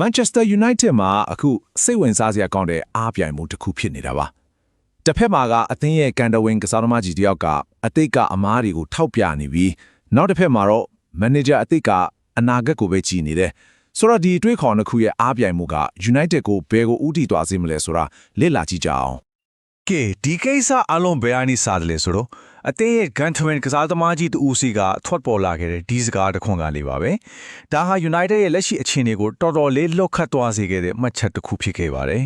Manchester United မှာအခုစိတ်ဝင်စားစရာကောင်းတဲ့အားပြိုင်မှုတစ်ခုဖြစ်နေတာပါတစ်ဖက်မှာကအသင်းရဲ့ကန်တဝင်းကစားသမားကြီးတယောက်ကအတိတ်ကအမားတွေကိုထောက်ပြနေပြီးနောက်တစ်ဖက်မှာတော့မန်နေဂျာအတိတ်ကအနာဂတ်ကိုပဲကြည်နေတယ်ဆိုတော့ဒီအတွေးခေါ်နှစ်ခုရဲ့အားပြိုင်မှုက United ကိုဘယ်ကိုဥတီသွားစေမလဲဆိုတာလေ့လာကြည့်ကြအောင်ကဲဒီကိစ္စအလုံးဘယ်အနေစားတယ်လဲဆိုတော့ အတင်းရဲ့ Gunterman ကစားသမားကြီးတူစီကထွက်ပေါ်လာခဲ့တဲ့ဒီစကားတစ်ခွန်းကလေးပါပဲဒါဟာ United ရဲ့လက်ရှိအခြေအနေကိုတော်တော်လေးလှုပ်ခတ်သွားစေခဲ့တဲ့မှတ်ချက်တစ်ခုဖြစ်ခဲ့ပါတယ်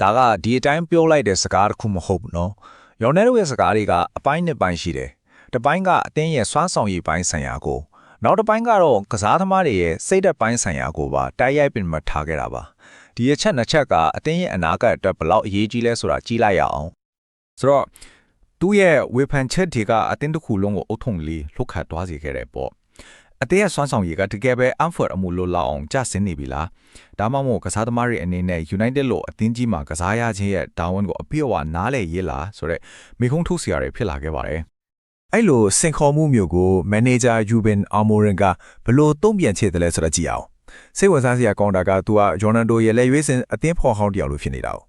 ဒါကဒီအတိုင်းပြောလိုက်တဲ့စကားတစ်ခုမဟုတ်ဘူးနော်။ယော်နယ်တို့ရဲ့စကားတွေကအပိုင်းနှစ်ပိုင်းရှိတယ်။တစ်ပိုင်းကအတင်းရဲ့စွမ်းဆောင်ရည်ပိုင်းဆိုင်ရာကိုနောက်တစ်ပိုင်းကတော့ကစားသမားတွေရဲ့စိတ်ဓာတ်ပိုင်းဆိုင်ရာကိုပါတိုက်ရိုက်ပင်မထားခဲ့တာပါ။ဒီအချက်နှစ်ချက်ကအတင်းရဲ့အနာဂတ်အတွက်ဘယ်လောက်အရေးကြီးလဲဆိုတာကြည့်လိုက်ရအောင်ဆိုတော့ သူ့ရဲ့ဝေဖန်ချက်တွေကအတင်းတစ်ခုလုံးကိုအုတ်ထုံလေးလှုပ်ခတ်သွားစေခဲ့တယ်ပေါ့အတင်းရဲ့ဆွမ်းဆောင်ရည်ကတကယ်ပဲ Amford အမှုလို့လောက်အောင်ကြဆင်းနေပြီလားဒါမှမဟုတ်ကစားသမားတွေအနေနဲ့ United လို့အသင်းကြီးမှာကစားရခြင်းရဲ့တာဝန်ကိုအပြည့်အဝနားလည်ရေးလားဆိုတော့မိခုံးထုတ်စရာတွေဖြစ်လာခဲ့ပါတယ်အဲ့လိုစင်ခေါ်မှုမျိုးကိုမန်နေဂျာယူဘင်အာမိုရင်ကဘလို့တုံ့ပြန်ချေတယ်လဲဆိုတော့ကြည့်အောင်စိတ်ဝင်စားစရာကောင်းတာကသူကဂျော်နန်ဒိုရဲ့လက်ရွေးစင်အသင်းဖော်ဟောင်းတယောက်လိုဖြစ်နေတာ哦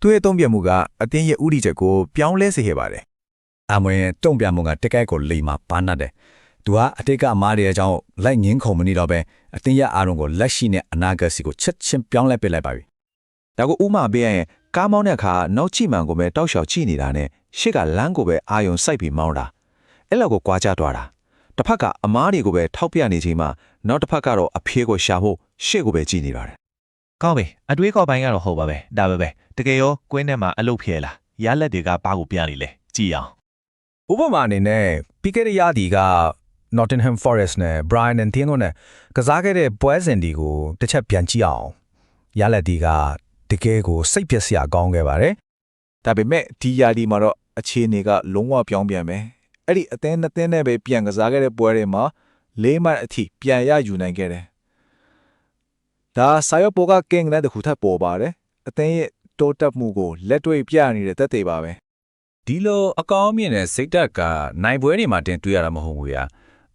သူရဲ့တုံ့ပြန်မှုကအသင်းရဲ့ဥတီချက်ကိုပြောင်းလဲစေခဲ့ပါတယ်အမွေတုံ့ပြန်မှုကတကက်ကိုလိမ်မာပါနတ်တယ်။သူကအတိတ်ကအမားတွေအကြောင်းလိုက်ငင်းခုံမနေတော့ပဲအတင်းရအားလုံးကိုလက်ရှိနဲ့အနာဂတ်စီကိုချက်ချင်းပြောင်းလဲပစ်လိုက်ပါပြီဒါကိုဥမာပေးရရင်ကားမောင်းတဲ့အခါနောက်ချိမှန်ကိုပဲတောက်လျှောက်ချိနေတာနဲ့ရှေ့ကလမ်းကိုပဲအာယုံစိုက်ပြီးမောင်းတာအဲ့လောက်ကိုကြွားကြသွားတာတစ်ဖက်ကအမားတွေကိုပဲထောက်ပြနေချိန်မှာနောက်တစ်ဖက်ကတော့အဖေးကိုရှာဖို့ရှေ့ကိုပဲကြည့်နေပါတယ် ကောင်းပြီအတွေးခေါ်ပိုင်းကတော့ဟုတ်ပါပဲဒါပဲပဲတကယ်ရောကွင်းထဲမှာအလုတ်ဖြဲလာရလက်တွေကပါကိုပြနေလေကြည်အောင်ဥပမာအနေနဲ့ပြီးခဲ့တဲ့ရာသီက Nottingham Forest နဲ့ Brian and Tino နဲ့ကစားခဲ့တဲ့ပွဲစဉ်ဒီကိုတစ်ချက်ပြန်ကြည့်အောင်ရလက်ဒီကတကယ်ကိုစိတ်ပျက်စရာကောင်းခဲ့ပါတယ်ဒါပေမဲ့ဒီယာဒီမှာတော့အခြေအနေကလုံးဝပြောင်းပြန်ပဲအဲ့ဒီအသင်းနှစ်သင်းနဲ့ပဲပြန်ကစားခဲ့တဲ့ပွဲတွေမှာလေးမှတ်အထိပြန်ရယူနိုင်ခဲ့တယ် ဒါဆာယောပိုကကင်းနဲ့တခုထပ်ပေါ်ပါတယ်အသင်းရဲ့တိုးတက်မှုကိုလက်တွေ့ပြနေတဲ့သက်သေပါပဲဒီလိုအကောင်းမြင့်တဲ့စိတ်ဓာတ်ကနိုင်ပွဲတွေမှာတင်တွေ့ရတာမဟုတ်ဘူးဗျာ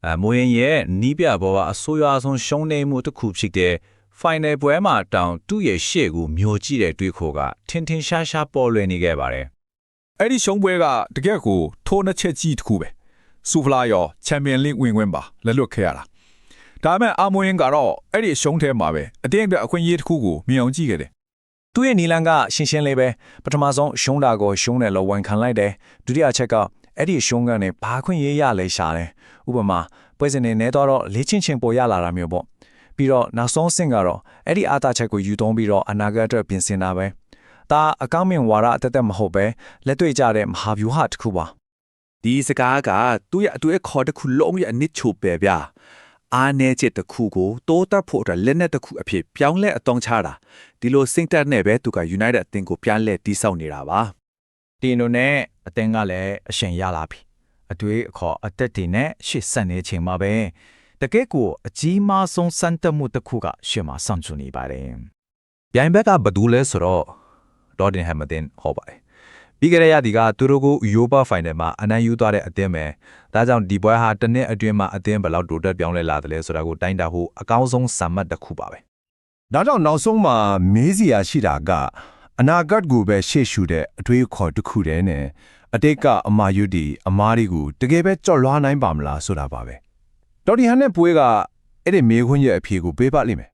အမိုးရင်ရဲ့နီးပြဘောကအဆိုးရွားဆုံးရှုံးနေမှုတစ်ခုဖြစ်တဲ့ final ပွဲမှာတောင်သူ့ရဲ့ရှေ့ကိုမျိုးကြည့်တဲ့တွေးခေါ်ကထင်ထင်ရှားရှားပေါ်လွင်နေခဲ့ပါတယ်အဲ့ဒီရှုံးပွဲကတကယ့်ကိုထိုးနှစ်ချက်ကြီးတစ်ခုပဲစူဖလာရောချန်ပီယံလိဝင်ဝင်ပါလက်လွတ်ခဲ့ရတာ ဒါပေမဲ့အာမိုရင်ကတော့အဲ့ဒီရှုံးထဲမှာပဲအတင်းအတွက်အခွင့်အရေးတစ်ခုကိုမြင်အောင်ကြည့်ခဲ့တယ်သူ့ရဲ့နီလန်ကရှင်းရှင်းလေးပဲပထမဆုံးရှုံးတာကိုရှုံးတယ်လို့ဝန်ခံလိုက်တယ်ဒုတိယချက်ကအဲ့ဒီရှုံးကနေဘာခွင့်ရေးရလဲရှာတယ်ဥပမာပွဲစဉ်နေနေတော့လေ့ချင်းချင်းပေါ်ရလာတာမျိုးပေါ့ပြီးတော့နောက်ဆုံးဆင့်ကတော့အဲ့ဒီအာသာချက်ကိုယူသုံးပြီးတော့အနာဂတ်အတွက်ပြင်ဆင်တာပဲဒါအကောင်းမြင်ဝါဒအတက်တက်မဟုတ်ပဲလက်တွေ့ကြတဲ့မဟာဗျူဟာတစ်ခုပါဒီစကားကသူ့ရဲ့အတွေ့အခေါ်တစ်ခုလုံးရဲ့အနစ်ချိုပဲဗျာ အာနေချက်တစ်ခုကိုတိုးတက်ဖို့အတွက်လက်နက်တစ်ခုအဖြစ်ပြောင်းလဲအသုံးချတာဒီလိုစိတ်တက်နဲ့ပဲသူက United အသင်းကိုပြန်လဲတီးဆောက်နေတာပါဒီလိုနဲ့အတင်းကလည်းအရှင်ရလာပြီအတွေ့အခေါ်အသက်တွေနဲ့ရှေ့ဆက်နေချိန်မှာပဲတကယ့်ကိုအကြီးမားဆုံးစံတက်မှုတစ်ခုကရှေ့မှာဆောင်ချနေပါတယ်ပြိုင်ဘက်ကဘယ်သူလဲဆိုတော့ Tottenham အသင်းဟောပါတယ် ပြီးခဲ့တဲ့ရာသီကသူတို့ကို Europa Final မှာအနိုင်ယူသွားတဲ့အသင်းပဲဒါကြောင့်ဒီပွဲဟာတစ်နှစ်အတွင်းမှာအသင်းဘယ်လောက်တိုးတက်ပြောင်းလဲလာတယ်လဲဆိုတာကိုတိုင်းတာဖို့အကောင်းဆုံးစံမှတ်တစ်ခုပါပဲဒါကြောင့်နောက်ဆုံးမှာမေးစရာရှိတာကအနာဂတ်ကိုပဲရှေ့ရှုတဲ့အတွေးအခေါ်တစ်ခုတည်းနဲ့အတိတ်ကအမာယုတီအမားတွေကိုတကယ်ပဲကြော်လွှားနိုင်ပါမလားဆိုတာပါပဲတော်ဒီဟန်နဲ့ပွဲကအဲ့ဒီမေးခွန်းရဲ့အဖြေကိုပေးပါလိမ့်မယ်